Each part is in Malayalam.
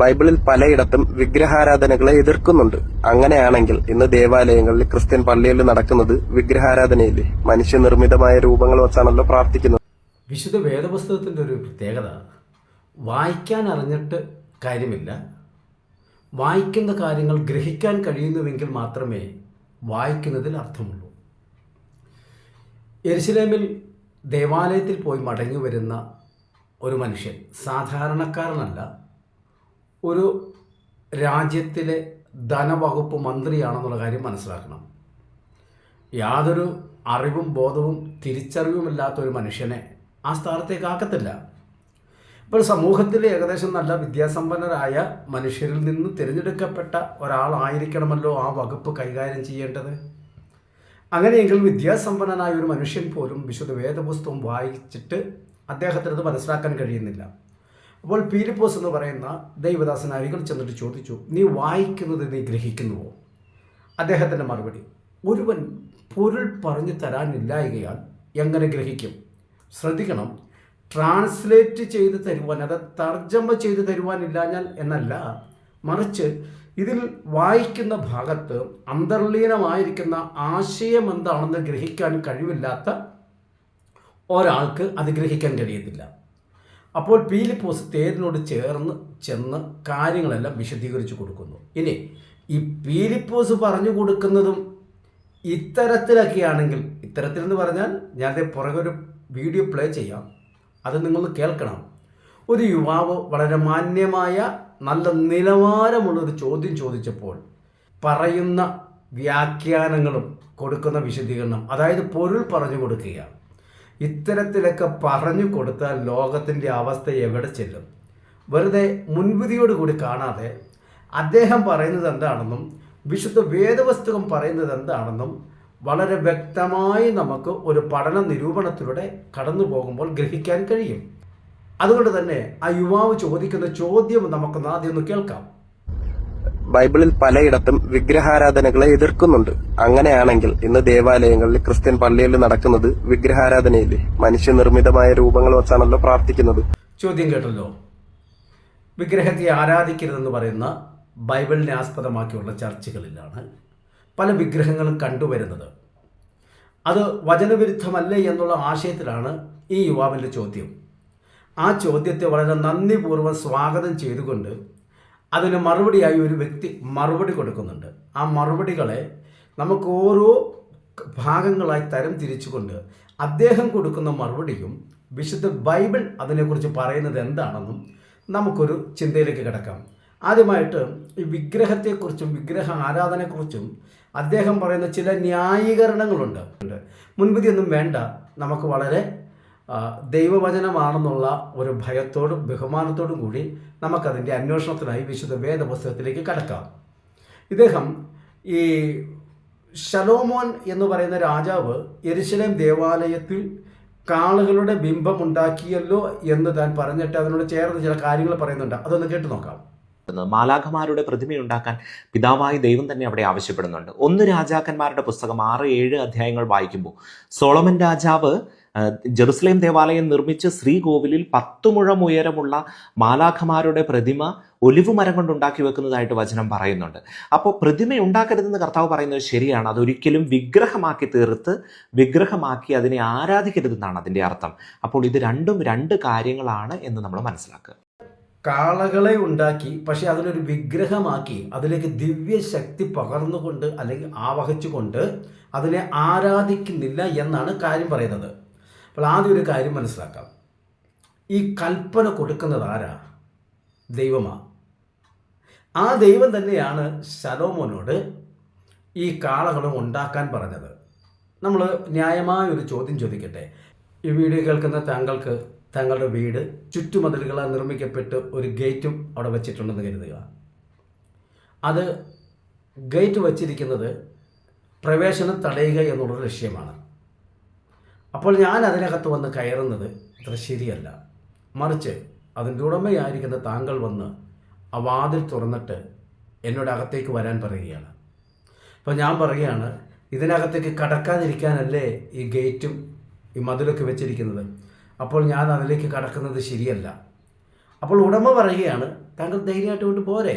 ബൈബിളിൽ പലയിടത്തും വിഗ്രഹാരാധനകളെ എതിർക്കുന്നുണ്ട്. അങ്ങനെയാണെങ്കിൽ ഇന്ന് ദേവാലയങ്ങളിൽ ക്രിസ്ത്യൻ പള്ളിയിൽ നടക്കുന്നത് വിഗ്രഹാരാധനയില്ലേ മനുഷ്യനിർമ്മിതമായ രൂപങ്ങൾ വച്ചാണല്ലോ പ്രാർത്ഥിക്കുന്നത്. വിശുദ്ധ വേദപുസ്തകത്തിന്റെ ഒരു പ്രത്യേകത വായിക്കാൻ അറിഞ്ഞിട്ട് കാര്യമില്ല. വായിക്കുന്ന കാര്യങ്ങൾ ഗ്രഹിക്കാൻ കഴിയുന്നുവെങ്കിൽ മാത്രമേ വായിക്കുന്നതിൽ അർത്ഥമുള്ളൂ. എരിശിലേമിൽ ദേവാലയത്തിൽ പോയി മടങ്ങി വരുന്ന ഒരു മനുഷ്യൻ സാധാരണക്കാരനല്ല ഒരു രാജ്യത്തിലെ ധനവകുപ്പ് മന്ത്രിയാണെന്നുള്ള കാര്യം മനസ്സിലാക്കണം. യാതൊരു അറിവും ബോധവും തിരിച്ചറിവുമില്ലാത്ത ഒരു മനുഷ്യനെ ആ സ്ഥാനത്തേക്ക് ആക്കത്തില്ല. ഇപ്പോൾ സമൂഹത്തിലെ ഏകദേശം നല്ല വിദ്യാസമ്പന്നരായ മനുഷ്യരിൽ നിന്ന് തിരഞ്ഞെടുക്കപ്പെട്ട ഒരാളായിരിക്കണമല്ലോ ആ വകുപ്പ് കൈകാര്യം ചെയ്യേണ്ടത്? അങ്ങനെയെങ്കിൽ വിദ്യാസമ്പന്നനായ ഒരു മനുഷ്യൻ പോലും വിശുദ്ധ വേദപുസ്തകം വായിച്ചിട്ട് അദ്ദേഹത്തിനത് മനസ്സിലാക്കാൻ കഴിയുന്നില്ല. അപ്പോൾ പീലിപ്പോസ് എന്ന് പറയുന്ന ദൈവദാസൻ അരികൾ ചെന്നിട്ട് ചോദിച്ചു നീ വായിക്കുന്നത് നീ ഗ്രഹിക്കുന്നുവോ? അദ്ദേഹത്തിന്റെ മറുപടി ഒരുവൻ പൊരുൾ പറഞ്ഞു തരാനില്ലായകയാൽ എങ്ങനെ ഗ്രഹിക്കും? ശ്രദ്ധിക്കണം ട്രാൻസ്ലേറ്റ് ചെയ്ത് തരുവാൻ അത് തർജമ ചെയ്ത് തരുവാനില്ലാഞ്ഞാൽ എന്നല്ല മറിച്ച് ഇതിൽ വായിക്കുന്ന ഭാഗത്ത് അന്തർലീനമായിരിക്കുന്ന ആശയം എന്താണെന്ന് ഗ്രഹിക്കാൻ കഴിവില്ലാത്ത ഒരാൾക്ക് അത് ഗ്രഹിക്കാൻ കഴിയത്തില്ല. അപ്പോൾ പീലിപ്പോസ് തേരിനോട് ചേർന്ന് ചെന്ന് കാര്യങ്ങളെല്ലാം വിശദീകരിച്ചു കൊടുക്കുന്നു. ഇനി ഈ പീലിപ്പോസ് പറഞ്ഞു കൊടുക്കുന്നതും ഇത്തരത്തിലൊക്കെയാണെങ്കിൽ ഇത്തരത്തിലെന്ന് പറഞ്ഞാൽ ഞാൻ പുറകെ ഒരു വീഡിയോ പ്ലേ ചെയ്യാം. അത് നിങ്ങൾ കേൾക്കണം. ഒരു യുവാവ് വളരെ മാന്യമായ നല്ല നിലവാരമുള്ളൊരു ചോദ്യം ചോദിച്ചപ്പോൾ പറയുന്ന വ്യാഖ്യാനങ്ങളും കൊടുക്കുന്ന വിശദീകരണം അതായത് പൊരുൾ പറഞ്ഞു കൊടുക്കുക ഇത്തരത്തിലൊക്കെ പറഞ്ഞു കൊടുത്താൽ ലോകത്തിന്റെ അവസ്ഥ എവിടെ ചെല്ലും? വെറുതെ മുൻവിധിയോടുകൂടി കാണാതെ അദ്ദേഹം പറയുന്നത് എന്താണെന്നും വിശുദ്ധ വേദവസ്തുക്കം പറയുന്നത് എന്താണെന്നും വളരെ വ്യക്തമായി നമുക്ക് ഒരു പഠന നിരൂപണത്തിലൂടെ കടന്നു പോകുമ്പോൾ ഗ്രഹിക്കാൻ കഴിയും. അതുകൊണ്ട് തന്നെ ആ യുവാവ് ചോദിക്കുന്ന ചോദ്യം നമുക്കൊന്ന് ആദ്യം ഒന്ന് കേൾക്കാം. ബൈബിളിൽ പലയിടത്തും വിഗ്രഹാരാധനകളെ എതിർക്കുന്നുണ്ട്. അങ്ങനെയാണെങ്കിൽ ഇന്ന് ദേവാലയങ്ങളിൽ ക്രിസ്ത്യൻ പള്ളികളിൽ നടക്കുന്നത് വിഗ്രഹാരാധനയില്ലേ? മനുഷ്യനിർമ്മിതമായ രൂപങ്ങൾ വച്ചാണല്ലോ പ്രാർത്ഥിക്കുന്നത്. ചോദ്യം കേട്ടല്ലോ. വിഗ്രഹത്തെ ആരാധിക്കരുതെന്ന് പറയുന്ന ബൈബിളിനെ ആസ്പദമാക്കിയുള്ള ചർച്ചകളിലാണ് പല വിഗ്രഹങ്ങളും കണ്ടുവരുന്നത്. അത് വചനവിരുദ്ധമല്ലേ എന്നുള്ള ആശയത്തിലാണ് ഈ യുവാവിന്റെ ചോദ്യം. ആ ചോദ്യത്തെ വളരെ നന്ദിപൂർവം സ്വാഗതം ചെയ്തുകൊണ്ട് അതിന് മറുപടിയായി ഒരു വ്യക്തി മറുപടി കൊടുക്കുന്നുണ്ട്. ആ മറുപടികളെ നമുക്ക് ഓരോ ഭാഗങ്ങളായി തരം തിരിച്ചുകൊണ്ട് അദ്ദേഹം കൊടുക്കുന്ന മറുപടിയും വിശുദ്ധ ബൈബിൾ അതിനെക്കുറിച്ച് പറയുന്നത് എന്താണെന്നും നമുക്കൊരു ചിന്തയിലേക്ക് കിടക്കാം. ആദ്യമായിട്ട് ഈ വിഗ്രഹത്തെക്കുറിച്ചും വിഗ്രഹ ആരാധനയെക്കുറിച്ചും അദ്ദേഹം പറയുന്ന ചില ന്യായീകരണങ്ങളുണ്ട്. മുൻപതിയൊന്നും വേണ്ട. നമുക്ക് വളരെ ദൈവവചനമാണെന്നുള്ള ഒരു ഭയത്തോടും ബഹുമാനത്തോടും കൂടി നമുക്കതിന്റെ അന്വേഷണത്തിനായി വിശുദ്ധ വേദപുസ്തകത്തിലേക്ക് കടക്കാം. ഇദ്ദേഹം ഈ ഷലോമോൻ എന്ന് പറയുന്ന രാജാവ് എരിശലേം ദേവാലയത്തിൽ കാളുകളുടെ ബിംബം ഉണ്ടാക്കിയല്ലോ എന്ന് താൻ പറഞ്ഞിട്ട് അതിനോട് ചേർന്ന് ചില കാര്യങ്ങൾ പറയുന്നുണ്ട്. അതൊന്ന് കേട്ടു നോക്കാം. മാലാഖമാരുടെ പ്രതിമയുണ്ടാക്കാൻ പിതാവായ ദൈവം തന്നെ അവിടെ ആവശ്യപ്പെടുന്നുണ്ട്. ഒന്ന് രാജാക്കന്മാരുടെ പുസ്തകം ആറ് ഏഴ് അധ്യായങ്ങൾ വായിക്കുമ്പോൾ സോളമൻ രാജാവ് ജെറുസലേം ദേവാലയം നിർമ്മിച്ച് ശ്രീകോവിലിൽ പത്തു മുഴം ഉയരമുള്ള മാലാഖമാരുടെ പ്രതിമ ഒലിവ് മരം കൊണ്ട് ഉണ്ടാക്കി വെക്കുന്നതായിട്ട് വചനം പറയുന്നുണ്ട്. അപ്പോൾ പ്രതിമ ഉണ്ടാക്കരുതെന്ന് കർത്താവ് പറയുന്നത് ശരിയാണ്. അതൊരിക്കലും വിഗ്രഹമാക്കി തീർത്ത് വിഗ്രഹമാക്കി അതിനെ ആരാധിക്കരുതെന്നാണ് അതിന്റെ അർത്ഥം. അപ്പോൾ ഇത് രണ്ടും രണ്ട് കാര്യങ്ങളാണ് എന്ന് നമ്മൾ മനസ്സിലാക്കുക. കാളകളെ ഉണ്ടാക്കി പക്ഷെ അതിനൊരു വിഗ്രഹമാക്കി അതിലേക്ക് ദിവ്യശക്തി പകർന്നുകൊണ്ട് അല്ലെങ്കിൽ ആവഹിച്ചുകൊണ്ട് അതിനെ ആരാധിക്കുന്നില്ല എന്നാണ് കാര്യം പറയുന്നത്. അപ്പോൾ ആദ്യം ഒരു കാര്യം മനസ്സിലാക്കാം. ഈ കൽപ്പന കൊടുക്കുന്നത് ആരാ? ദൈവമാ. ആ ദൈവം തന്നെയാണ് ശലോമോനോട് ഈ കാളകളും ഉണ്ടാക്കാൻ പറഞ്ഞത്. നമ്മൾ ന്യായമായ ഒരു ചോദ്യം ചോദിക്കട്ടെ? ഈ വീഡിയോ കേൾക്കുന്ന താങ്കൾക്ക് താങ്കളുടെ വീട് ചുറ്റുമതിലുകളാൽ നിർമ്മിക്കപ്പെട്ട് ഒരു ഗേറ്റും അവിടെ വച്ചിട്ടുണ്ടെന്ന് കരുതുക. അത് ഗേറ്റ് വച്ചിരിക്കുന്നത് പ്രവേശനം തടയുക എന്നുള്ള ലക്ഷ്യമാണ്. അപ്പോൾ ഞാൻ അതിനകത്ത് വന്ന് കയറുന്നത് അത്ര ശരിയല്ല മറിച്ച് അതിന്റെ ഉടമയായിരിക്കുന്ന താങ്കൾ വന്ന് ആ വാതിൽ തുറന്നിട്ട് എന്നോട് അകത്തേക്ക് വരാൻ പറയുകയാണ്. അപ്പോൾ ഞാൻ പറയുകയാണ് ഇതിനകത്തേക്ക് കടക്കാതിരിക്കാനല്ലേ ഈ ഗേറ്റും ഈ മതിലൊക്കെ വെച്ചിരിക്കുന്നത്? അപ്പോൾ ഞാൻ അതിലേക്ക് കടക്കുന്നത് ശരിയല്ല. അപ്പോൾ ഉടമ പറയുകയാണ് താങ്കൾ ധൈര്യമായിട്ട് കൊണ്ട് പോരെ.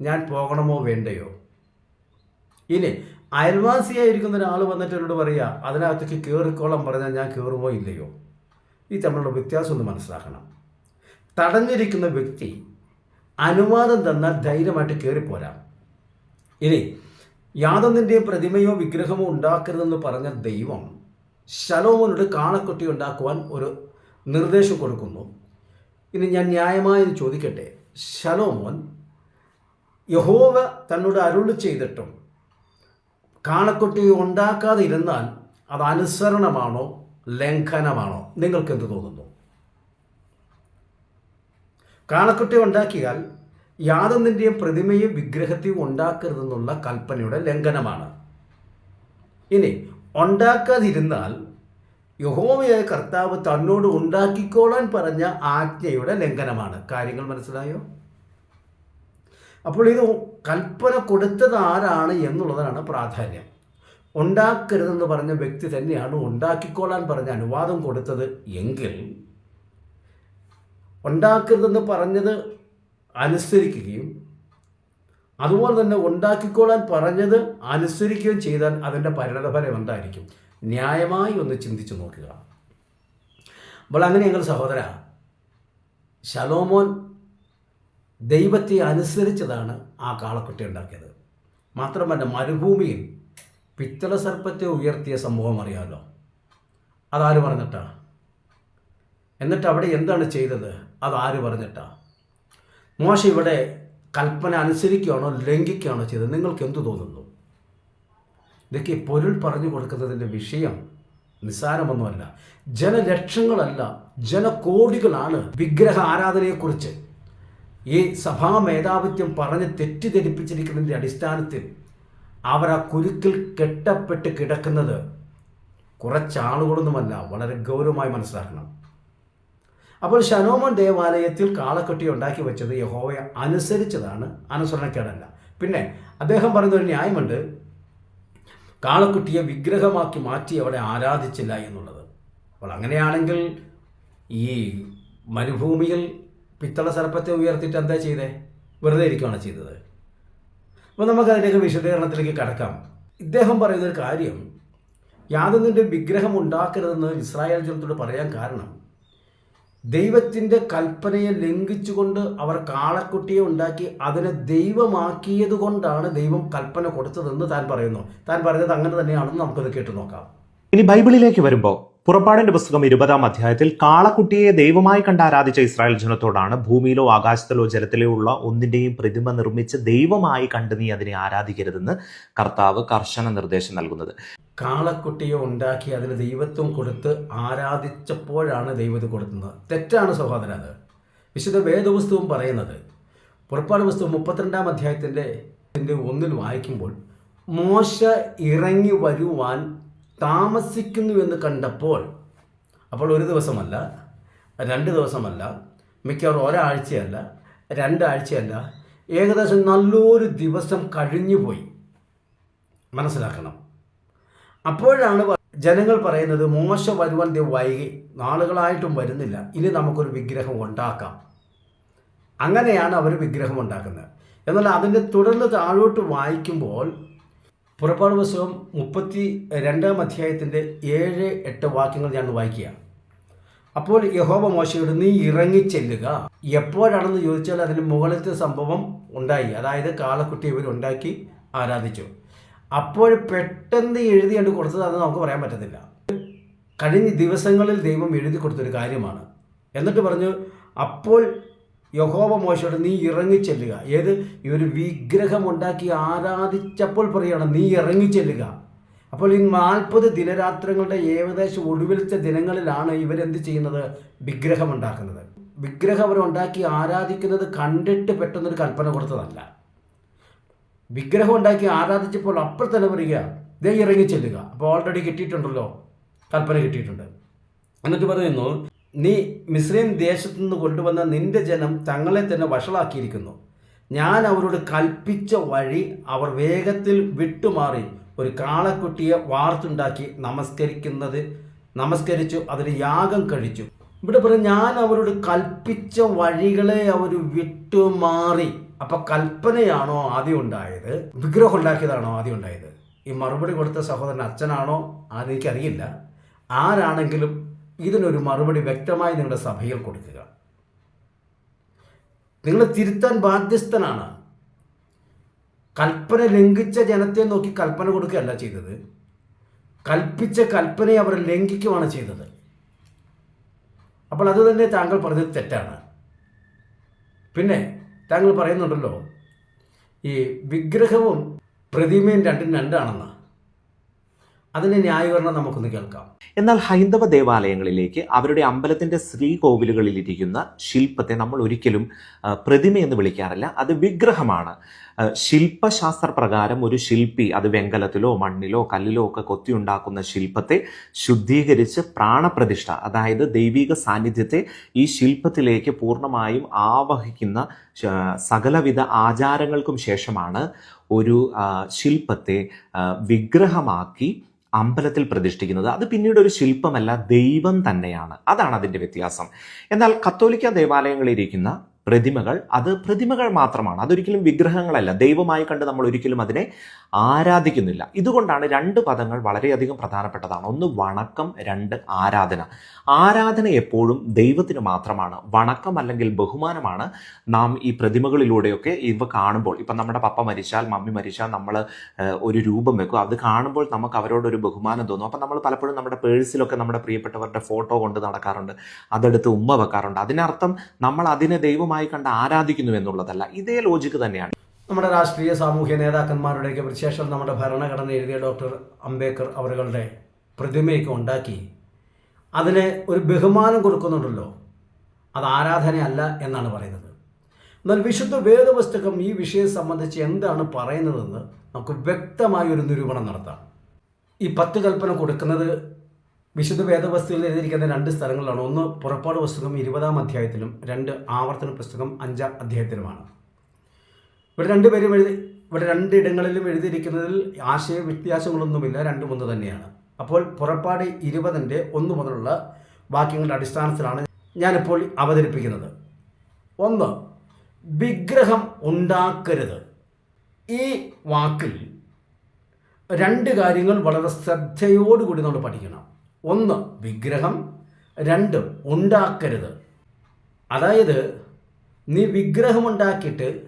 ഞാൻ പോകണമോ വേണ്ടയോ? ഇനി അയൽവാസിയായിരിക്കുന്ന ഒരാൾ വന്നിട്ട് എന്നോട് പറയുക അതിനകത്തേക്ക് കയറിക്കോളം പറഞ്ഞാൽ ഞാൻ കയറുമോ ഇല്ലയോ ഈ തമ്മിലുള്ള വ്യത്യാസം ഒന്ന് മനസ്സിലാക്കണം. തടഞ്ഞിരിക്കുന്ന വ്യക്തി അനുവാദം തന്നാൽ ധൈര്യമായിട്ട് കയറിപ്പോരാം ഇനി യാതൊന്നിന്റെയും പ്രതിമയോ വിഗ്രഹമോ ഉണ്ടാക്കരുതെന്ന് പറഞ്ഞ ദൈവം ശലോമോനോട് കാണക്കുട്ടി ഉണ്ടാക്കുവാൻ ഒരു നിർദ്ദേശം കൊടുക്കുന്നു. ഇനി ഞാൻ ന്യായമായി ചോദിക്കട്ടെ? ശലോമോൻ യഹോവ തന്നോട് അരുളി ചെയ്തിട്ടും കാണക്കൊട്ടി ഉണ്ടാക്കാതെ ഇരുന്നാൽ അത് അനുസരണമാണോ ലംഘനമാണോ? നിങ്ങൾക്ക് എന്ത് തോന്നുന്നു? കാണക്കുട്ടി ഉണ്ടാക്കിയാൽ യാതൊന്നിന്റെയും പ്രതിമയും വിഗ്രഹത്തെയും ഉണ്ടാക്കരുതെന്നുള്ള കൽപ്പനയുടെ ലംഘനമാണ്. ഇനി ഉണ്ടാക്കാതിരുന്നാൽ യഹോമയായ കർത്താവ് തന്നോട് ഉണ്ടാക്കിക്കോളാൻ പറഞ്ഞ ആജ്ഞയുടെ ലംഘനമാണ്. കാര്യങ്ങൾ മനസ്സിലായോ? അപ്പോൾ ഇത് കൽപ്പന കൊടുത്തത് ആരാണ് എന്നുള്ളതാണ് പ്രാധാന്യം. ഉണ്ടാക്കരുതെന്ന് പറഞ്ഞ വ്യക്തി തന്നെയാണ് ഉണ്ടാക്കിക്കോളാൻ പറഞ്ഞ അനുവാദം കൊടുത്തത് എങ്കിൽ ഉണ്ടാക്കരുതെന്ന് പറഞ്ഞത് അനുസരിക്കുകയും അതുപോലെ തന്നെ ഉണ്ടാക്കിക്കോളാൻ പറഞ്ഞത് അനുസരിക്കുകയും ചെയ്താൽ അതിന്റെ പരിണതഫലം എന്തായിരിക്കും? ന്യായമായി ഒന്ന് ചിന്തിച്ചു നോക്കുക. അപ്പോൾ അങ്ങനെ ഞങ്ങൾ സഹോദര ശലോമോൻ ദൈവത്തെ അനുസരിച്ചതാണ് ആ കാളക്കുട്ടി ഉണ്ടാക്കിയത്. മാത്രമല്ല മരുഭൂമിയിൽ പിത്തള സർപ്പത്തെ ഉയർത്തിയ സംഭവം അറിയാമല്ലോ അതാര് പറഞ്ഞിട്ടാ? എന്നിട്ട് അവിടെ എന്താണ് ചെയ്തത്? അതാര് പറഞ്ഞിട്ടാ? മോശ ഇവിടെ കൽപ്പന അനുസരിക്കുകയാണോ ലംഘിക്കുകയാണോ ചെയ്തത്? നിങ്ങൾക്ക് എന്തു തോന്നുന്നു? ഇതൊക്കെ പൊരുൾ പറഞ്ഞു കൊടുക്കുന്നതിന്റെ വിഷയം നിസ്സാരമൊന്നുമല്ല. ജനലക്ഷങ്ങളല്ല ജനകോടികളാണ് വിഗ്രഹ ആരാധനയെക്കുറിച്ച് ഈ സഭാ മേധാവിത്യം പറഞ്ഞ് തെറ്റിദ്ധരിപ്പിച്ചിരിക്കുന്നതിന്റെ അടിസ്ഥാനത്തിൽ അവർ ആ കുരുക്കിൽ കെട്ടപ്പെട്ട് കിടക്കുന്നത് കുറച്ചാളുകളൊന്നുമല്ല വളരെ ഗൗരവമായി മനസ്സിലാക്കണം. അപ്പോൾ ശനോമൻ ദേവാലയത്തിൽ കാളക്കെട്ടി ഉണ്ടാക്കി വെച്ചത് യഹോവയെ അനുസരിച്ചതാണ് അനുസരണക്കേടല്ല. പിന്നെ അദ്ദേഹം പറഞ്ഞൊരു ന്യായമുണ്ട് കാളക്കുട്ടിയെ വിഗ്രഹമാക്കി മാറ്റി അവിടെ ആരാധിച്ചില്ല എന്നുള്ളത്. അപ്പോൾ അങ്ങനെയാണെങ്കിൽ ഈ മരുഭൂമിയിൽ പിത്തള സർപ്പത്തെ ഉയർത്തിയിട്ട് എന്താ ചെയ്തേ? വെറുതെ ഇരിക്കുകയാണ് ചെയ്തത്. അപ്പോൾ നമുക്ക് അതിന്റെയൊക്കെ വിശദീകരണത്തിലേക്ക് കടക്കാം. ഇദ്ദേഹം പറയുന്നൊരു കാര്യം യാതൊന്നിന്റെ വിഗ്രഹം ഉണ്ടാക്കരുതെന്ന് ഇസ്രായേൽ ജനത്തോട് പറയാൻ കാരണം ദൈവത്തിന്റെ കൽപ്പനയെ ലംഘിച്ചുകൊണ്ട് അവർ കാളക്കുട്ടിയെ ഉണ്ടാക്കി അതിനെ ദൈവമാക്കിയത് കൊണ്ടാണ് ദൈവം കൽപ്പന കൊടുത്തതെന്ന് താൻ പറയുന്നു. താൻ പറഞ്ഞത് അങ്ങനെ തന്നെയാണെന്ന് നമുക്കത് കേട്ടു നോക്കാം. ഇനി ബൈബിളിലേക്ക് വരുമ്പോൾ പുറപ്പാടിന്റെ പുസ്തകം ഇരുപതാം അധ്യായത്തിൽ കാളക്കുട്ടിയെ ദൈവമായി കണ്ട് ആരാധിച്ച ഇസ്രായേൽ ജനത്തോടാണ് ഭൂമിയിലോ ആകാശത്തിലോ ജലത്തിലോ ഉള്ള ഒന്നിന്റെയും പ്രതിമ നിർമ്മിച്ച് ദൈവമായി കണ്ട് നീ അതിനെ ആരാധിക്കരുതെന്ന് കർത്താവ് കർശന നിർദ്ദേശം നൽകുന്നത്. കാളക്കുട്ടിയെ ഉണ്ടാക്കി അതിന് ദൈവത്വം കൊടുത്ത് ആരാധിച്ചപ്പോഴാണ് ദൈവത്തെ കൊടുക്കുന്നത് തെറ്റാണ് സഹോദരൻ അത്. വിശുദ്ധ വേദപുസ്തകം പറയുന്നത് പുറപ്പാട് പുസ്തകം മുപ്പത്തിരണ്ടാം അധ്യായത്തിന്റെ ഇതിന്റെ ഒന്നിൽ വായിക്കുമ്പോൾ മോശ ഇറങ്ങി വരുവാൻ താമസിക്കുന്നു എന്ന് കണ്ടപ്പോൾ അപ്പോൾ ഒരു ദിവസമല്ല രണ്ട് ദിവസമല്ല മിക്കവാറും ഒരാഴ്ചയല്ല രണ്ടാഴ്ചയല്ല ഏകദേശം നല്ലൊരു ദിവസം കഴിഞ്ഞു പോയി. മനസ്സിലാക്കണം. അപ്പോഴാണ് ജനങ്ങൾ പറയുന്നത് മോശ വരുവാൻ വൈകി നാളുകളായിട്ടും വരുന്നില്ല ഇനി നമുക്കൊരു വിഗ്രഹം ഉണ്ടാക്കാം. അങ്ങനെയാണ് അവർ വിഗ്രഹം ഉണ്ടാക്കുന്നത്. എന്നാൽ അതിന്റെ തുടർന്ന് താഴോട്ട് വായിക്കുമ്പോൾ പുറപ്പാട് പുസ്തകം മുപ്പത്തി രണ്ടാം അധ്യായത്തിന്റെ ഏഴ് എട്ട് വാക്യങ്ങൾ ഞാൻ വായിക്കുക. അപ്പോൾ യഹോബ മോശയോട് നീ ഇറങ്ങിച്ചെല്ലുക എപ്പോഴാണെന്ന് ചോദിച്ചാൽ അതിന് മുകളിലത്തെ സംഭവം ഉണ്ടായി. അതായത് കാളക്കുട്ടി ഇവർ ഉണ്ടാക്കി ആരാധിച്ചു. അപ്പോൾ പെട്ടെന്ന് എഴുതിയാണ് കൊടുത്തതാണെന്ന് നമുക്ക് പറയാൻ പറ്റത്തില്ല. കഴിഞ്ഞ ദിവസങ്ങളിൽ ദൈവം എഴുതി കൊടുത്തൊരു കാര്യമാണ്. എന്നിട്ട് പറഞ്ഞു അപ്പോൾ യഹോവ മോശയോട് നീ ഇറങ്ങിച്ചെല്ലുക. ഏത്? ഈ ഇവർ വിഗ്രഹമുണ്ടാക്കി ആരാധിച്ചപ്പോൾ പറയണം നീ ഇറങ്ങിച്ചെല്ലുക. അപ്പോൾ ഈ നാൽപ്പത് ദിനരാത്രങ്ങളുടെ ഏകദേശം ഒടുവിലത്തെ ദിനങ്ങളിലാണ് ഇവരെന്ത് ചെയ്യുന്നത്? വിഗ്രഹമുണ്ടാക്കുന്നത്. വിഗ്രഹം അവരുണ്ടാക്കി ആരാധിക്കുന്നത് കണ്ടിട്ട് പെട്ടെന്നൊരു കൽപ്പന കൊടുത്തതല്ല. വിഗ്രഹം ഉണ്ടാക്കി ആരാധിച്ചപ്പോൾ അപ്പോൾ തന്നെ പറയുക ദേ ഇറങ്ങിച്ചെല്ലുക. അപ്പോൾ ഓൾറെഡി കിട്ടിയിട്ടുണ്ടല്ലോ. കൽപ്പന കിട്ടിയിട്ടുണ്ട്. എന്നിട്ട് പറയുന്നു നീ മിസ്ലിം ദേശത്തു നിന്ന് കൊണ്ടുവന്ന നിന്റെ ജനം തങ്ങളെ തന്നെ വഷളാക്കിയിരിക്കുന്നു. ഞാൻ അവരോട് കൽപ്പിച്ച വഴി അവർ വേഗത്തിൽ വിട്ടുമാറി ഒരു കാളക്കുട്ടിയെ വാർത്തുണ്ടാക്കി നമസ്കരിക്കുന്നത് നമസ്കരിച്ചു അതിന് യാഗം കഴിച്ചു. ഇവിടെ പറയും ഞാൻ അവരോട് കൽപ്പിച്ച വഴികളെ അവർ വിട്ടുമാറി. അപ്പൊ കൽപ്പനയാണോ ആദ്യം ഉണ്ടായത്? വിഗ്രഹം ഉണ്ടാക്കിയതാണോ ആദ്യം ഉണ്ടായത്? ഈ മറുപടി കൊടുത്ത സഹോദരൻ അച്ഛനാണോ? അതെനിക്കറിയില്ല. ആരാണെങ്കിലും ഇതിനൊരു മറുപടി വ്യക്തമായി നിങ്ങളുടെ സഭയിൽ കൊടുക്കുക. നിങ്ങൾ തിരുത്താൻ ബാധ്യസ്ഥനാണ്. കൽപ്പന ലംഘിച്ച ജനത്തെ നോക്കി കൽപ്പന കൊടുക്കുകയല്ല ചെയ്തത്. കൽപ്പിച്ച കൽപ്പനയെ അവർ ലംഘിക്കുകയാണ് ചെയ്തത്. അപ്പോൾ അത് തന്നെ താങ്കൾ പറഞ്ഞത് തെറ്റാണ്. പിന്നെ താങ്കൾ പറയുന്നുണ്ടല്ലോ ഈ വിഗ്രഹവും പ്രതിമയും രണ്ടും രണ്ടാണെന്ന്. അതിന്റെ ന്യായീകരണം നമുക്കൊന്ന് കേൾക്കാം. എന്നാൽ ഹൈന്ദവ ദേവാലയങ്ങളിലേക്ക് അവരുടെ അമ്പലത്തിന്റെ ശ്രീകോവിലുകളിൽ ഇരിക്കുന്ന ശില്പത്തെ നമ്മൾ ഒരിക്കലും പ്രതിമയെന്ന് വിളിക്കാറില്ല. അത് വിഗ്രഹമാണ്. ശില്പശാസ്ത്ര പ്രകാരം ഒരു ശില്പി അത് വെങ്കലത്തിലോ മണ്ണിലോ കല്ലിലോ ഒക്കെ കൊത്തിയുണ്ടാക്കുന്ന ശില്പത്തെ ശുദ്ധീകരിച്ച് പ്രാണപ്രതിഷ്ഠ അതായത് ദൈവിക സാന്നിധ്യത്തെ ഈ ശില്പത്തിലേക്ക് പൂർണമായും ആവഹിക്കുന്ന സകലവിധ ആചാരങ്ങൾക്കും ശേഷമാണ് ഒരു ശില്പത്തെ വിഗ്രഹമാക്കി അമ്പലത്തിൽ പ്രതിഷ്ഠിക്കുന്നത്. അത് പിന്നീട് ഒരു ശില്പമല്ല ദൈവം തന്നെയാണ്. അതാണ് അതിന്റെ വ്യത്യാസം. എന്നാൽ കത്തോലിക്ക ദേവാലയങ്ങളിൽ ഇരിക്കുന്ന പ്രതിമകൾ അത് പ്രതിമകൾ മാത്രമാണ്. അതൊരിക്കലും വിഗ്രഹങ്ങളല്ല. ദൈവമായി കണ്ട് നമ്മൾ ഒരിക്കലും അതിനെ ആരാധിക്കുന്നില്ല. ഇതുകൊണ്ടാണ് രണ്ട് പദങ്ങൾ വളരെയധികം പ്രധാനപ്പെട്ടതാണ്. ഒന്ന് വണക്കം രണ്ട് ആരാധന. ആരാധന എപ്പോഴും ദൈവത്തിന് മാത്രമാണ്. വണക്കം അല്ലെങ്കിൽ ബഹുമാനമാണ് നാം ഈ പ്രതിമകളിലൂടെയൊക്കെ ഇവ കാണുമ്പോൾ. ഇപ്പം നമ്മുടെ പപ്പ മരിച്ചാൽ മമ്മി മരിച്ചാൽ നമ്മൾ ഒരു രൂപം വെക്കും. അത് കാണുമ്പോൾ നമുക്ക് അവരോടൊരു ബഹുമാനം തോന്നും. അപ്പം നമ്മൾ പലപ്പോഴും നമ്മുടെ പേഴ്സിലൊക്കെ നമ്മുടെ പ്രിയപ്പെട്ടവരുടെ ഫോട്ടോ കൊണ്ട് നടക്കാറുണ്ട്. അതെടുത്ത് ഉമ്മ വെക്കാറുണ്ട്. അതിനർത്ഥം നമ്മൾ അതിനെ ദൈവമായി കണ്ട് ആരാധിക്കുന്നു എന്നുള്ളതല്ല. ഇതേ ലോജിക്ക് തന്നെയാണ്. നമ്മുടെ രാഷ്ട്രീയ സാമൂഹ്യ നേതാക്കന്മാരുടെയൊക്കെ വിശേഷം നമ്മുടെ ഭരണഘടന എഴുതിയ ഡോക്ടർ അംബേദ്കർ അവരുടെ പ്രതിമയൊക്കെ ഉണ്ടാക്കി. അതിന് ഒരു ബഹുമാനം കൊടുക്കുന്നുണ്ടല്ലോ. അത് ആരാധനയല്ല എന്നാണ് പറയുന്നത്. എന്നാൽ വിശുദ്ധ വേദപുസ്തകം ഈ വിഷയം സംബന്ധിച്ച് എന്താണ് പറയുന്നതെന്ന് നമുക്ക് വ്യക്തമായ ഒരു നിരൂപണം നടത്താം. ഈ പത്ത് കൽപ്പന കൊടുക്കുന്നത് വിശുദ്ധ വേദവസ്തുവിൽ എഴുതിയിരിക്കുന്ന രണ്ട് സ്ഥലങ്ങളിലാണ്. ഒന്ന് പുറപ്പാട് പുസ്തകം ഇരുപതാം അധ്യായത്തിലും രണ്ട് ആവർത്തന പുസ്തകം അഞ്ചാം അധ്യായത്തിലുമാണ്. ഇവിടെ രണ്ടുപേരും എഴുതി ഇവിടെ രണ്ടിടങ്ങളിലും എഴുതിയിരിക്കുന്നതിൽ ആശയ വ്യത്യാസങ്ങളൊന്നുമില്ല രണ്ടും ഒന്ന് തന്നെയാണ്. അപ്പോൾ പുറപ്പാട് ഇരുപതിന്റെ ഒന്ന് മുതലുള്ള വാക്യങ്ങളുടെ അടിസ്ഥാനത്തിലാണ് ഞാനിപ്പോൾ അവതരിപ്പിക്കുന്നത്. ഒന്ന് വിഗ്രഹം ഉണ്ടാക്കരുത്. ഈ വാക്കിൽ രണ്ട് കാര്യങ്ങൾ വളരെ ശ്രദ്ധയോടുകൂടി നമ്മൾ പഠിക്കണം. ഒന്ന് വിഗ്രഹം രണ്ട് ഉണ്ടാക്കരുത്. അതായത് നീ വിഗ്രഹമുണ്ടാക്കിയിട്ട്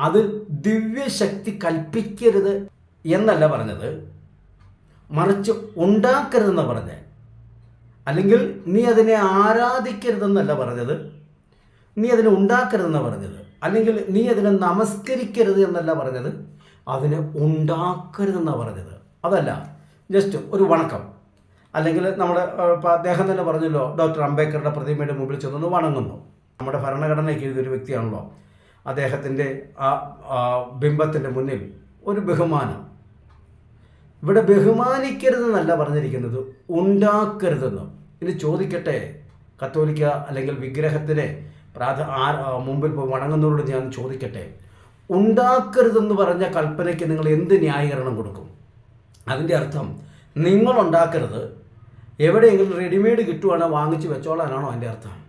അത് ദിവ്യശക്തി കൽപ്പിക്കരുത് എന്നല്ല പറഞ്ഞത്. മറിച്ച് ഉണ്ടാക്കരുതെന്ന് പറഞ്ഞത് അല്ലെങ്കിൽ നീ അതിനെ ആരാധിക്കരുതെന്നല്ല പറഞ്ഞത്. നീ അതിനെ ഉണ്ടാക്കരുതെന്ന് പറഞ്ഞത്. അല്ലെങ്കിൽ നീ അതിനെ നമസ്കരിക്കരുത് എന്നല്ല പറഞ്ഞത്. അതിനെ ഉണ്ടാക്കരുതെന്നാണ് പറഞ്ഞത്. അതല്ല ജസ്റ്റ് ഒരു വണക്കം. അല്ലെങ്കിൽ നമ്മുടെ അദ്ദേഹം തന്നെ പറഞ്ഞല്ലോ ഡോക്ടർ അംബേദ്കറുടെ പ്രതിമയുടെ മുമ്പിൽ ചെന്നൊന്ന് വണങ്ങുന്നു. നമ്മുടെ ഭരണഘടനയ്ക്ക് എഴുതിയൊരു വ്യക്തിയാണല്ലോ. അദ്ദേഹത്തിന്റെ ആ ബിംബത്തിന്റെ മുന്നിൽ ഒരു ബഹുമാനം. ഇവിടെ ബഹുമാനിക്കരുതെന്നല്ല പറഞ്ഞിരിക്കുന്നത് ഉണ്ടാക്കരുതെന്ന്. ഇനി ചോദിക്കട്ടെ കത്തോലിക്ക അല്ലെങ്കിൽ വിഗ്രഹത്തിനെ പ്രാധ ആ മുമ്പിൽ പോയി വണങ്ങുന്നവരോട് ഞാൻ ചോദിക്കട്ടെ. ഉണ്ടാക്കരുതെന്ന് പറഞ്ഞ കൽപ്പനയ്ക്ക് നിങ്ങൾ എന്ത് ന്യായീകരണം കൊടുക്കും? അതിന്റെ അർത്ഥം നിങ്ങൾ ഉണ്ടാക്കരുത് എവിടെയെങ്കിലും റെഡിമെയ്ഡ് കിട്ടുവാണോ വാങ്ങിച്ച് വെച്ചോളാനാണോ അതിന്റെ അർത്ഥം.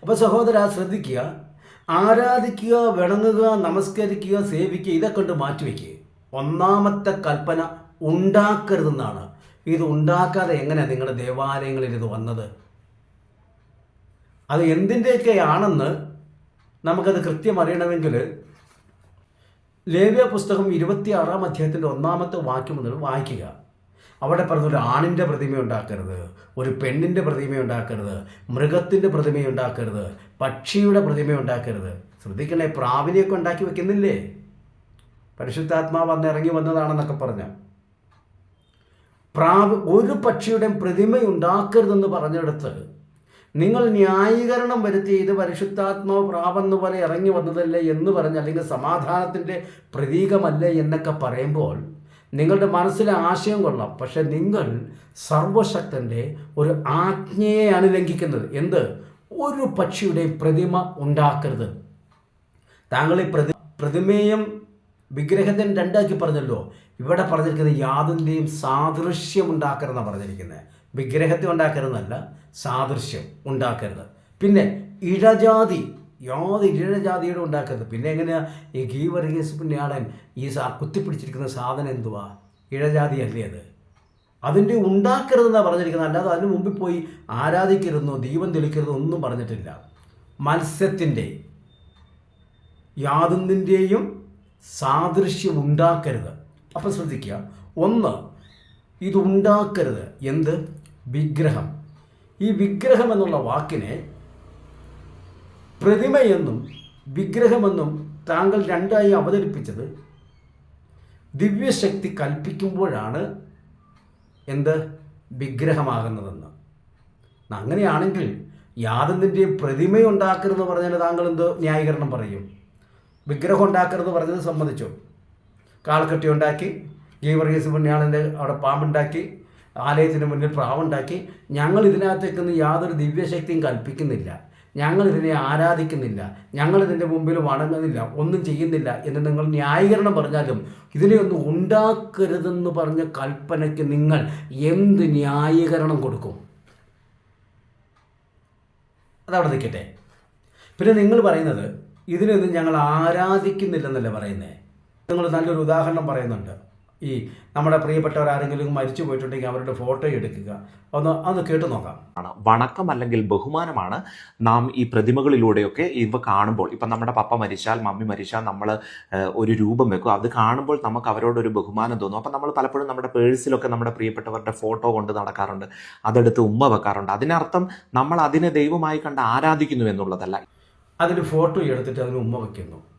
അപ്പോൾ സഹോദര ശ്രദ്ധിക്കുക. ആരാധിക്കുക വിളങ്ങുക നമസ്കരിക്കുക സേവിക്കുക ഇതൊക്കെ കൊണ്ട് മാറ്റിവെക്കുക ഒന്നാമത്തെ കൽപ്പന ഉണ്ടാക്കരുതെന്നാണ്. ഇത് ഉണ്ടാക്കാതെ എങ്ങനെയാണ് നിങ്ങളുടെ ദേവാലയങ്ങളിൽ ഇത് വന്നത്? അത് എന്തിന്റെയൊക്കെയാണെന്ന് നമുക്കത് കൃത്യം അറിയണമെങ്കിൽ ലേവ്യ പുസ്തകം ഇരുപത്തി ആറാം അധ്യായത്തിന്റെ ഒന്നാമത്തെ വാക്യം മുതൽ വായിക്കുക. അവിടെ പറഞ്ഞ ഒരു ആണിന്റെ പ്രതിമ ഉണ്ടാക്കരുത് ഒരു പെണ്ണിന്റെ പ്രതിമ ഉണ്ടാക്കരുത് മൃഗത്തിന്റെ പ്രതിമ ഉണ്ടാക്കരുത് പക്ഷിയുടെ പ്രതിമ ഉണ്ടാക്കരുത്. ശ്രദ്ധിക്കണേ പ്രാവിനെയൊക്കെ ഉണ്ടാക്കി വെക്കുന്നില്ലേ? പരിശുദ്ധാത്മാവ് അന്ന് ഇറങ്ങി വന്നതാണെന്നൊക്കെ പറഞ്ഞ. പ്രാവ് ഒരു പക്ഷിയുടെയും പ്രതിമ ഉണ്ടാക്കരുതെന്ന് പറഞ്ഞെടുത്ത് നിങ്ങൾ ന്യായീകരണം വരുത്തി ഇത് പരിശുദ്ധാത്മാവ് പ്രാവെന്ന പോലെ ഇറങ്ങി വന്നതല്ലേ എന്ന് പറഞ്ഞ് അല്ലെങ്കിൽ സമാധാനത്തിന്റെ പ്രതീകമല്ലേ എന്നൊക്കെ പറയുമ്പോൾ നിങ്ങളുടെ മനസ്സിലെ ആശയം കൊള്ളാം. പക്ഷെ നിങ്ങൾ സർവശക്തന്റെ ഒരു ആജ്ഞയെയാണ് ലംഘിക്കുന്നത് എന്ത്? ഒരു പക്ഷിയുടെയും പ്രതിമ ഉണ്ടാക്കരുത്. താങ്കൾ ഈ പ്രതി പ്രതിമയും വിഗ്രഹത്തിന് രണ്ടാക്കി പറഞ്ഞല്ലോ. ഇവിടെ പറഞ്ഞിരിക്കുന്നത് യാതൊന്നിന്റെയും സാദൃശ്യം ഉണ്ടാക്കരുതെന്നാണ് പറഞ്ഞിരിക്കുന്നത് വിഗ്രഹത്തെ ഉണ്ടാക്കരുതെന്നല്ല സാദൃശ്യം ഉണ്ടാക്കരുത്. പിന്നെ ഇഴജാതി യാതൊരു ഇഴജാതിയുടെ ഉണ്ടാക്കരുത്. പിന്നെ എങ്ങനെയാ? ഈ ഗീ വർഗീസ് പുണ്യാളൻ ഈ സാ കുത്തിപ്പിടിച്ചിരിക്കുന്ന സാധനം എന്തുവാ? ഇഴജാതി അല്ലേ അത്? അതിന്റെ ഉണ്ടാക്കരുതെന്നാണ് പറഞ്ഞിരിക്കുന്നത്. അല്ലാതെ അതിന് മുമ്പിൽ പോയി ആരാധിക്കരുതെന്നോ ദീപം തെളിക്കരുതെന്നോ ഒന്നും പറഞ്ഞിട്ടില്ല. മത്സ്യത്തിന്റെ യാതൊന്നിന്റെയും സാദൃശ്യം ഉണ്ടാക്കരുത്. അപ്പം ശ്രദ്ധിക്കുക. ഒന്ന് ഇതുണ്ടാക്കരുത് എന്ത്? വിഗ്രഹം. ഈ വിഗ്രഹം എന്നുള്ള വാക്കിനെ പ്രതിമയെന്നും വിഗ്രഹമെന്നും താങ്കൾ രണ്ടായി അവതരിപ്പിച്ചത് ദിവ്യശക്തി കൽപ്പിക്കുമ്പോഴാണ് എന്ത്? വിഗ്രഹമാകുന്നതെന്ന്. അങ്ങനെയാണെങ്കിൽ യാതൊന്നിന്റെയും പ്രതിമയുണ്ടാക്കരുതെന്ന് പറഞ്ഞാൽ താങ്കൾ എന്ത്? ന്യായീകരണം പറയും. വിഗ്രഹം ഉണ്ടാക്കരുത് പറഞ്ഞത് സമ്മതിച്ചു. കാൽക്കട്ടി ഉണ്ടാക്കി ഗീവർഗീസ് പുണ്യാളന്റെ അവിടെ പാമ്പുണ്ടാക്കി ആലയത്തിന് മുന്നിൽ പ്രാവുണ്ടാക്കി ഞങ്ങൾ ഇതിനകത്തേക്കൊന്നും യാതൊരു ദിവ്യശക്തിയും കൽപ്പിക്കുന്നില്ല. ഞങ്ങൾ ഇതിനെ ആരാധിക്കുന്നില്ല. ഞങ്ങൾ ഇതിന്റെ മുമ്പിൽ വണങ്ങുന്നില്ല. ഒന്നും ചെയ്യുന്നില്ല എന്ന് നിങ്ങൾ ന്യായീകരണം പറഞ്ഞാലും ഇതിനെയൊന്നും ഉണ്ടാക്കരുതെന്ന് പറഞ്ഞ കൽപ്പനയ്ക്ക് നിങ്ങൾ എന്ത് ന്യായീകരണം കൊടുക്കും? അതവിടെ നിൽക്കട്ടെ. പിന്നെ നിങ്ങൾ പറയുന്നത് ഇതിനൊന്നും ഞങ്ങൾ ആരാധിക്കുന്നില്ലെന്നല്ലേ പറയുന്നത് നിങ്ങൾ നല്ലൊരു ഉദാഹരണം പറയുന്നുണ്ട്. ഈ നമ്മുടെ പ്രിയപ്പെട്ടവർ ആരെങ്കിലും മരിച്ചു പോയിട്ടുണ്ടെങ്കിൽ അവരുടെ ഫോട്ടോ എടുക്കുക. ഒന്ന് ഒന്ന് കേട്ടു നോക്കാം. ആണ്. വണക്കം അല്ലെങ്കിൽ ബഹുമാനമാണ് നാം ഈ പ്രതിമകളിലൂടെയൊക്കെ ഇവ കാണുമ്പോൾ. ഇപ്പം നമ്മുടെ പപ്പ മരിച്ചാൽ മമ്മി മരിച്ചാൽ നമ്മൾ ഒരു രൂപം വെക്കും. അത് കാണുമ്പോൾ നമുക്ക് അവരോടൊരു ബഹുമാനം തോന്നും. അപ്പം നമ്മൾ പലപ്പോഴും നമ്മുടെ പേഴ്സിലൊക്കെ നമ്മുടെ പ്രിയപ്പെട്ടവരുടെ ഫോട്ടോ കൊണ്ട് നടക്കാറുണ്ട്. അതെടുത്ത് ഉമ്മ വെക്കാറുണ്ട്. അതിനർത്ഥം നമ്മൾ അതിനെ ദൈവമായി കണ്ട് ആരാധിക്കുന്നു എന്നുള്ളതല്ല. അതിന് ഫോട്ടോ എടുത്തിട്ട് അതിന് ഉമ്മ വയ്ക്കുന്നു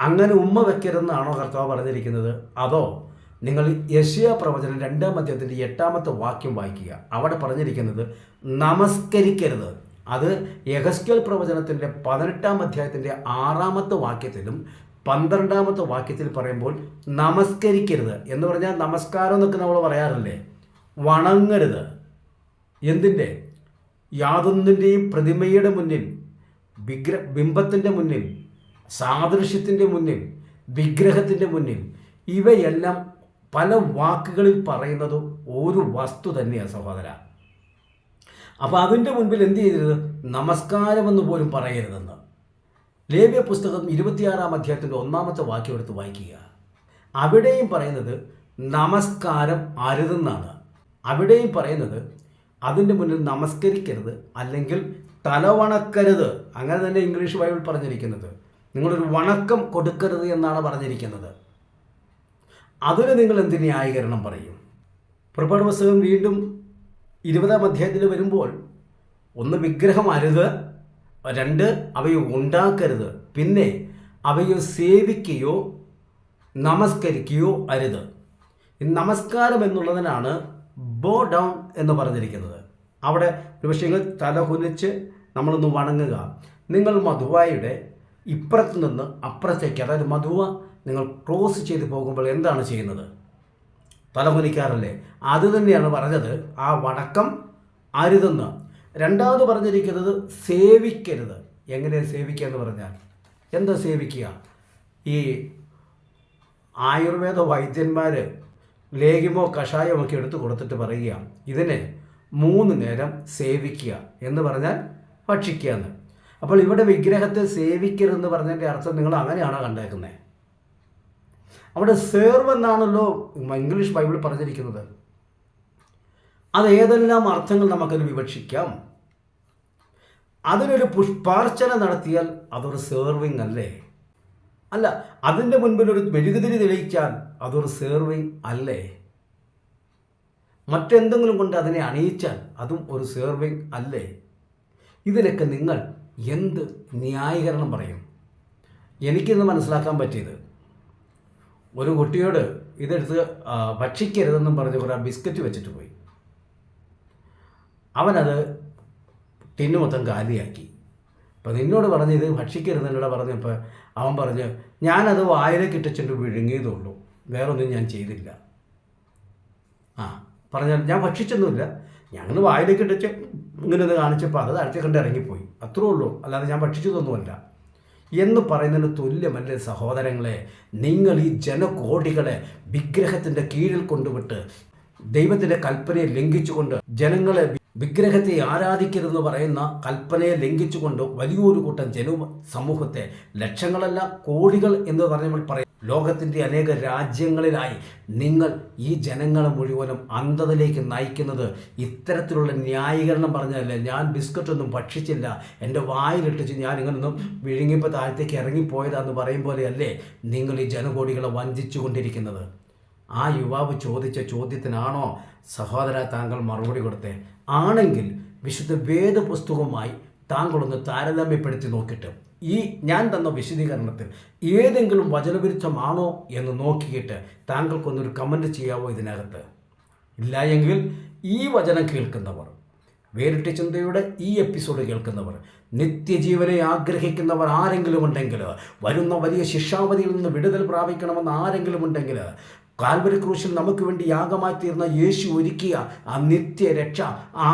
അങ്ങനെ ഉമ്മ വെക്കരുതെന്നാണോ കർത്താവ് പറഞ്ഞിരിക്കുന്നത്? അതോ നിങ്ങൾ യശിയ പ്രവചനം രണ്ടാം അധ്യായത്തിന്റെ എട്ടാമത്തെ വാക്യം വായിക്കുക. അവിടെ പറഞ്ഞിരിക്കുന്നത് നമസ്കരിക്കരുത്. അത് യഹസ്കേൽ പ്രവചനത്തിന്റെ പതിനെട്ടാം അധ്യായത്തിന്റെ ആറാമത്തെ വാക്യത്തിലും പന്ത്രണ്ടാമത്തെ വാക്യത്തിൽ പറയുമ്പോൾ നമസ്കരിക്കരുത് എന്ന് പറഞ്ഞാൽ നമസ്കാരം എന്നൊക്കെ നമ്മൾ പറയാറില്ലേ? വണങ്ങരുത്. എന്തിന്റെ? യാതൊന്നിന്റെയും പ്രതിമയുടെ മുന്നിൽ വിഗ്ര ബിംബത്തിന്റെ മുന്നിൽ സാദൃശ്യത്തിന്റെ മുന്നിൽ വിഗ്രഹത്തിന്റെ മുന്നിൽ ഇവയെല്ലാം പല വാക്കുകളിൽ പറയുന്നത് ഒരു വസ്തു തന്നെയാണ് സഹോദര. അപ്പോൾ അതിന്റെ മുൻപിൽ എന്ത് ചെയ്തത് നമസ്കാരമെന്ന് പോലും പറയരുതെന്ന്. ലേവ്യ പുസ്തകം ഇരുപത്തിയാറാം അധ്യായത്തിന്റെ ഒന്നാമത്തെ വാക്യം എടുത്ത് വായിക്കുക. അവിടെയും പറയുന്നത് നമസ്കാരം അരുതെന്നാണ്. അവിടെയും പറയുന്നത് അതിന്റെ മുന്നിൽ നമസ്കരിക്കരുത് അല്ലെങ്കിൽ തലവണക്കരുത്. അങ്ങനെ തന്നെ ഇംഗ്ലീഷ് ബൈബിൾ പറഞ്ഞിരിക്കുന്നത്. നിങ്ങളൊരു വണക്കം കൊടുക്കരുത് എന്നാണ് പറഞ്ഞിരിക്കുന്നത്. അതിന് നിങ്ങൾ എന്ത് ന്യായീകരണം പറയും? പുറപ്പാട് പുസ്തകം വീണ്ടും ഇരുപതാം അധ്യായത്തിൽ വരുമ്പോൾ ഒന്ന് വിഗ്രഹം അരുത് രണ്ട് അവയെ ഉണ്ടാക്കരുത് പിന്നെ അവയെ സേവിക്കുകയോ നമസ്കരിക്കുകയോ അരുത്. ഈ നമസ്കാരം എന്നുള്ളതിനാണ് ബോ ഡൗൺ എന്ന് പറഞ്ഞിരിക്കുന്നത്. അവിടെ ഒരുപക്ഷെ നിങ്ങൾ തല കുനിച്ച് നമ്മളൊന്ന് വണങ്ങുക. നിങ്ങൾ മധുവായുടെ ഇപ്പുറത്ത് നിന്ന് അപ്പുറത്തേക്ക് അതായത് മധുവ നിങ്ങൾ ക്രോസ് ചെയ്ത് പോകുമ്പോൾ എന്താണ് ചെയ്യുന്നത്? തലമുനിക്കാറല്ലേ അത് തന്നെയാണ് പറഞ്ഞത്. ആ വടക്കം അരുതെന്ന്. രണ്ടാമത് പറഞ്ഞിരിക്കുന്നത് സേവിക്കരുത്. എങ്ങനെ സേവിക്കുക എന്ന് പറഞ്ഞാൽ എന്താ സേവിക്കുക? ഈ ആയുർവേദ വൈദ്യന്മാർ ലേഹ്യമോ കഷായമോ ഒക്കെ എടുത്തു കൊടുത്തിട്ട് പറയുക ഇതിനെ മൂന്ന് നേരം സേവിക്കുക എന്ന് പറഞ്ഞാൽ ഭക്ഷിക്കുക എന്ന്. അപ്പോൾ ഇവിടെ വിഗ്രഹത്തെ സേവിക്കരുതെന്ന് പറഞ്ഞതിന്റെ അർത്ഥം നിങ്ങൾ അങ്ങനെയാണോ കണ്ടേക്കുന്നത്? അവിടെ സേർവ് എന്നാണല്ലോ ഇംഗ്ലീഷ് ബൈബിൾ പറഞ്ഞിരിക്കുന്നത്. അത് ഏതെല്ലാം അർത്ഥങ്ങൾ നമുക്കത് വിവക്ഷിക്കാം. അതിനൊരു പുഷ്പാർച്ചന നടത്തിയാൽ അതൊരു സേർവിങ് അല്ലേ? അല്ല അതിന്റെ മുൻപിൽ ഒരു മെഴുകുതിരി തെളിയിച്ചാൽ അതൊരു സേർവിങ് അല്ലേ? മറ്റെന്തെങ്കിലും കൊണ്ട് അതിനെ അണിയിച്ചാൽ അതും ഒരു സേർവിങ് അല്ലേ? ഇതിനൊക്കെ നിങ്ങൾ എന്ത് ന്യായീകരണം പറയും? എനിക്കിന്ന് മനസ്സിലാക്കാൻ പറ്റിയത് ഒരു കുട്ടിയോട് ഇതെടുത്ത് ഭക്ഷിക്കരുതെന്നും പറഞ്ഞ് കുറേ ബിസ്ക്കറ്റ് വെച്ചിട്ട് പോയി. അവനത് ടിന്നു മൊത്തം കാലിയാക്കി അപ്പം നിന്നോട് പറഞ്ഞ് ഇത് ഭക്ഷിക്കരുത് എന്നോട് പറഞ്ഞപ്പോൾ അവൻ പറഞ്ഞ് ഞാനത് വായിലേക്ക് ഇട്ടിച്ചിട്ട് വിഴുങ്ങിയതുള്ളൂ. വേറൊന്നും ഞാൻ ചെയ്തില്ല. ആ പറഞ്ഞാൽ ഞാൻ ഭക്ഷിച്ചൊന്നുമില്ല. ഞങ്ങൾ വായിലേക്ക് ഇങ്ങനെ ഒന്ന് കാണിച്ചപ്പോൾ അത് അടച്ചു കണ്ട് ഇറങ്ങിപ്പോയി. അത്രേ ഉള്ളൂ. അല്ലാതെ ഞാൻ ഭക്ഷിച്ചതൊന്നുമല്ല. എന്ന് പറയുന്നതിന് തുല്യമല്ല സഹോദരങ്ങളെ? നിങ്ങൾ ഈ ജനകോടികളെ വിഗ്രഹത്തിന്റെ കീഴിൽ കൊണ്ടുവിട്ട് ദൈവത്തിന്റെ കൽപ്പനയെ ലംഘിച്ചുകൊണ്ട് ജനങ്ങളെ വിഗ്രഹത്തെ ആരാധിക്കരുതെന്ന് പറയുന്ന കൽപ്പനയെ ലംഘിച്ചുകൊണ്ട് വലിയൊരു കൂട്ടം ജന സമൂഹത്തെ ലക്ഷങ്ങളല്ല കോടികൾ എന്ന് നമ്മൾ പറയും. ലോകത്തിന്റെ അനേക രാജ്യങ്ങളിലായി നിങ്ങൾ ഈ ജനങ്ങളെ മുഴുവനും അന്ധതയിലേക്ക് നയിക്കുന്നത് ഇത്തരത്തിലുള്ള ന്യായീകരണം പറഞ്ഞതല്ല? ഞാൻ ബിസ്ക്കറ്റൊന്നും ഭക്ഷിച്ചില്ല. എന്റെ വായിലിട്ടിച്ച് ഞാൻ ഇങ്ങനൊന്നും വിഴുങ്ങിയപ്പോൾ താഴത്തേക്ക് ഇറങ്ങിപ്പോയതാന്ന് പറയും പോലെയല്ലേ നിങ്ങൾ ഈ ജനകോടികളെ വഞ്ചിച്ചു കൊണ്ടിരിക്കുന്നത് ആ യുവാവ് ചോദിച്ച ചോദ്യത്തിനാണോ സഹോദര താങ്കൾ മറുപടി കൊടുത്തേ? ആണെങ്കിൽ വിശുദ്ധ വേദപുസ്തകവുമായി താങ്കളൊന്ന് താരതമ്യപ്പെടുത്തി നോക്കിയിട്ട് ഈ ഞാൻ തന്ന വിശദീകരണത്തിൽ ഏതെങ്കിലും വചനവിരുദ്ധമാണോ എന്ന് നോക്കിയിട്ട് താങ്കൾക്കൊന്നൊരു കമന്റ് ചെയ്യാവോ ഇതിനകത്ത്? ഇല്ല എങ്കിൽ ഈ വചനം കേൾക്കുന്നവർ വേറിട്ട ചിന്തയുടെ ഈ എപ്പിസോഡ് കേൾക്കുന്നവർ നിത്യജീവനെ ആഗ്രഹിക്കുന്നവർ ആരെങ്കിലും ഉണ്ടെങ്കിൽ വരുന്ന വലിയ ശിക്ഷാവധിയിൽ നിന്ന് വിടുതൽ പ്രാപിക്കണമെന്ന് ആരെങ്കിലും ഉണ്ടെങ്കിൽ കാൽവരി ക്രൂശിൽ നമുക്ക് വേണ്ടി യാഗമായി തീർന്ന യേശു ഒരുക്കിയ ആ നിത്യരക്ഷ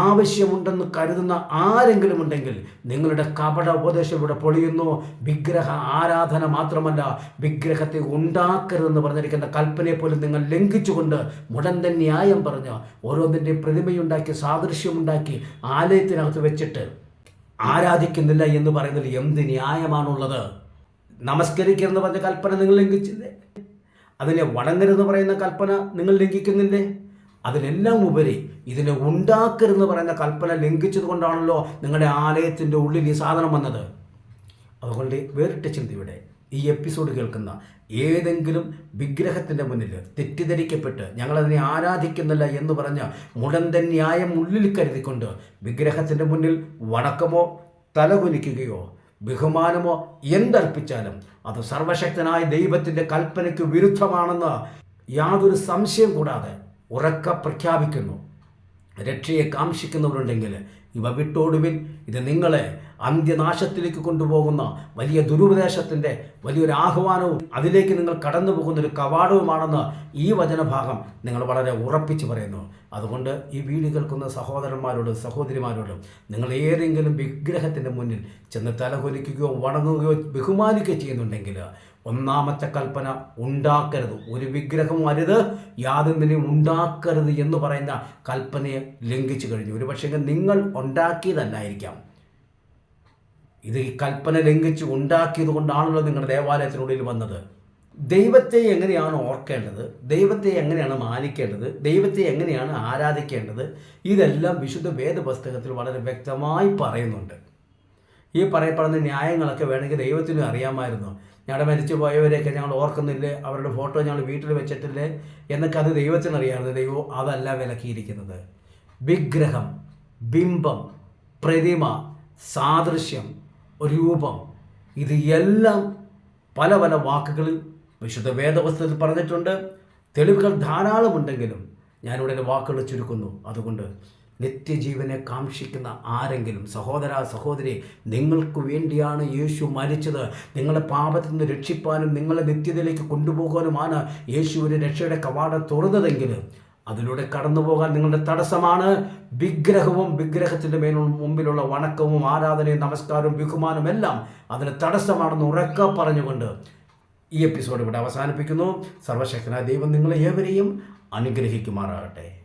ആവശ്യമുണ്ടെന്ന് കരുതുന്ന ആരെങ്കിലും ഉണ്ടെങ്കിൽ നിങ്ങളുടെ കപട ഉപദേശം ഇവിടെ പൊളിയുന്നു. വിഗ്രഹ ആരാധന മാത്രമല്ല വിഗ്രഹത്തെ ഉണ്ടാക്കരുതെന്ന് പറഞ്ഞിരിക്കുന്ന കൽപ്പനയെ പോലും നിങ്ങൾ ലംഘിച്ചുകൊണ്ട് മുടന്തൻ ന്യായം പറഞ്ഞ് ഓരോന്നിന്റെയും പ്രതിമയുണ്ടാക്കി സാദൃശ്യമുണ്ടാക്കി ആലയത്തിനകത്ത് വെച്ചിട്ട് ആരാധിക്കുന്നില്ല എന്ന് പറയുന്നതിൽ എന്ത് ന്യായമാണുള്ളത്? നമസ്കരിക്കരുതെന്ന് പറഞ്ഞ കൽപ്പന നിങ്ങൾ ലംഘിച്ചില്ലേ അതിനെ വണങ്ങരുതെന്ന് പറയുന്ന കൽപ്പന നിങ്ങൾ ലംഘിക്കുന്നില്ലേ? അതിനെല്ലാം ഉപരി ഇതിനെ ഉണ്ടാക്കരുതെന്ന് പറയുന്ന കൽപ്പന ലംഘിച്ചത് കൊണ്ടാണല്ലോ നിങ്ങളുടെ ആലയത്തിന്റെ ഉള്ളിൽ ഈ സാധനം വന്നത്. അതുകൊണ്ട് വേറിട്ട ചിന്തയുടെ ഈ എപ്പിസോഡ് കേൾക്കുന്ന ഏതെങ്കിലും വിഗ്രഹത്തിന്റെ മുന്നിൽ തെറ്റിദ്ധരിക്കപ്പെട്ട് ഞങ്ങളതിനെ ആരാധിക്കുന്നില്ല എന്ന് പറഞ്ഞ് മുടന്തൻ ന്യായം ഉള്ളിൽ കരുതിക്കൊണ്ട് വിഗ്രഹത്തിന്റെ മുന്നിൽ വണക്കമോ തലകുനിക്കുകയോ ബഹുമാനമോ എന്തർപ്പിച്ചാലും അത് സർവശക്തനായ ദൈവത്തിന്റെ കൽപ്പനയ്ക്ക് വിരുദ്ധമാണെന്ന് യാതൊരു സംശയം കൂടാതെ ഉറക്ക പ്രഖ്യാപിക്കുന്നു. രക്ഷയെ കാംക്ഷിക്കുന്നവരുണ്ടെങ്കിൽ ഇവ വിട്ടോടുവിൻ. ഇത് നിങ്ങളെ അന്ത്യനാശത്തിലേക്ക് കൊണ്ടുപോകുന്ന വലിയ ദുരുപദേശത്തിന്റെ വലിയൊരു ആഹ്വാനവും അതിലേക്ക് നിങ്ങൾ കടന്നു പോകുന്ന ഒരു കവാടവുമാണെന്ന് ഈ വചനഭാഗം നിങ്ങൾ വളരെ ഉറപ്പിച്ച് പറയുന്നു. അതുകൊണ്ട് ഈ വീട് കേൾക്കുന്ന സഹോദരന്മാരോടും സഹോദരിമാരോടും നിങ്ങൾ ഏതെങ്കിലും വിഗ്രഹത്തിന്റെ മുന്നിൽ ചെന്ന് തലകൊലിക്കുകയോ വണങ്ങുകയോ ബഹുമാനിക്കുകയോ ചെയ്യുന്നുണ്ടെങ്കിൽ ഒന്നാമത്തെ കൽപ്പന ഉണ്ടാക്കരുത്. ഒരു വിഗ്രഹം അരുത് യാതൊന്നിനെയും ഉണ്ടാക്കരുത് എന്ന് പറയുന്ന കൽപ്പനയെ ലംഘിച്ചു കഴിഞ്ഞു. ഒരു പക്ഷേ നിങ്ങൾ ഉണ്ടാക്കിയതല്ലായിരിക്കാം. ഇത് ഈ കൽപ്പന ലംഘിച്ച് ഉണ്ടാക്കിയത് കൊണ്ടാണല്ലോ നിങ്ങളുടെ ദേവാലയത്തിനുള്ളിൽ വന്നത്. ദൈവത്തെ എങ്ങനെയാണ് ഓർക്കേണ്ടത്? ദൈവത്തെ എങ്ങനെയാണ് മാനിക്കേണ്ടത്? ദൈവത്തെ എങ്ങനെയാണ് ആരാധിക്കേണ്ടത്? ഇതെല്ലാം വിശുദ്ധ വേദപുസ്തകത്തിൽ വളരെ വ്യക്തമായി പറയുന്നുണ്ട്. ഈ പറയപ്പെടുന്ന ന്യായങ്ങളൊക്കെ വേണമെങ്കിൽ ദൈവത്തിനും അറിയാമായിരുന്നു. ഞങ്ങളുടെ മരിച്ചു പോയവരെയൊക്കെ ഞങ്ങൾ ഓർക്കുന്നില്ലേ? അവരുടെ ഫോട്ടോ ഞങ്ങൾ വീട്ടിൽ വെച്ചിട്ടില്ലേ? എന്നൊക്കെ അത് ദൈവത്തിന് അറിയാമായിരുന്നു ദൈവം അതല്ല വിലക്കിയിരിക്കുന്നത്. വിഗ്രഹം ബിംബം പ്രതിമ സാദൃശ്യം രൂപം. ഇത് എല്ലാം പല പല വാക്കുകളിൽ വിശുദ്ധ വേദപുസ്തകത്തിൽ പറഞ്ഞിട്ടുണ്ട്. തെളിവുകൾ ധാരാളമുണ്ടെങ്കിലും ഞാനിവിടെ വാക്കുകൾ ചുരുക്കുന്നു. അതുകൊണ്ട് നിത്യജീവനെ കാക്ഷിക്കുന്ന ആരെങ്കിലും സഹോദര സഹോദരി നിങ്ങൾക്ക് വേണ്ടിയാണ് യേശു മരിച്ചത്. നിങ്ങളെ പാപത്തിൽ നിന്ന് രക്ഷിപ്പാനും നിങ്ങളെ നിത്യതയിലേക്ക് കൊണ്ടുപോകാനുമാണ് യേശു ഒരു രക്ഷയുടെ കവാടം തുറന്നതെങ്കിൽ അതിലൂടെ കടന്നു പോകാൻ നിങ്ങളുടെ തടസ്സമാണ്. വിഗ്രഹവും വിഗ്രഹത്തിന്റെ മേലുള്ള മുമ്പിലുള്ള വണക്കവും ആരാധനയും നമസ്കാരവും ബഹുമാനവും എല്ലാം അതിന് തടസ്സമാണെന്ന് ഉറക്ക പറഞ്ഞുകൊണ്ട് ഈ എപ്പിസോഡ് ഇവിടെ അവസാനിപ്പിക്കുന്നു. സർവശക്തനായ ദൈവം നിങ്ങളെ ഏവരെയും അനുഗ്രഹിക്കുമാറാകട്ടെ.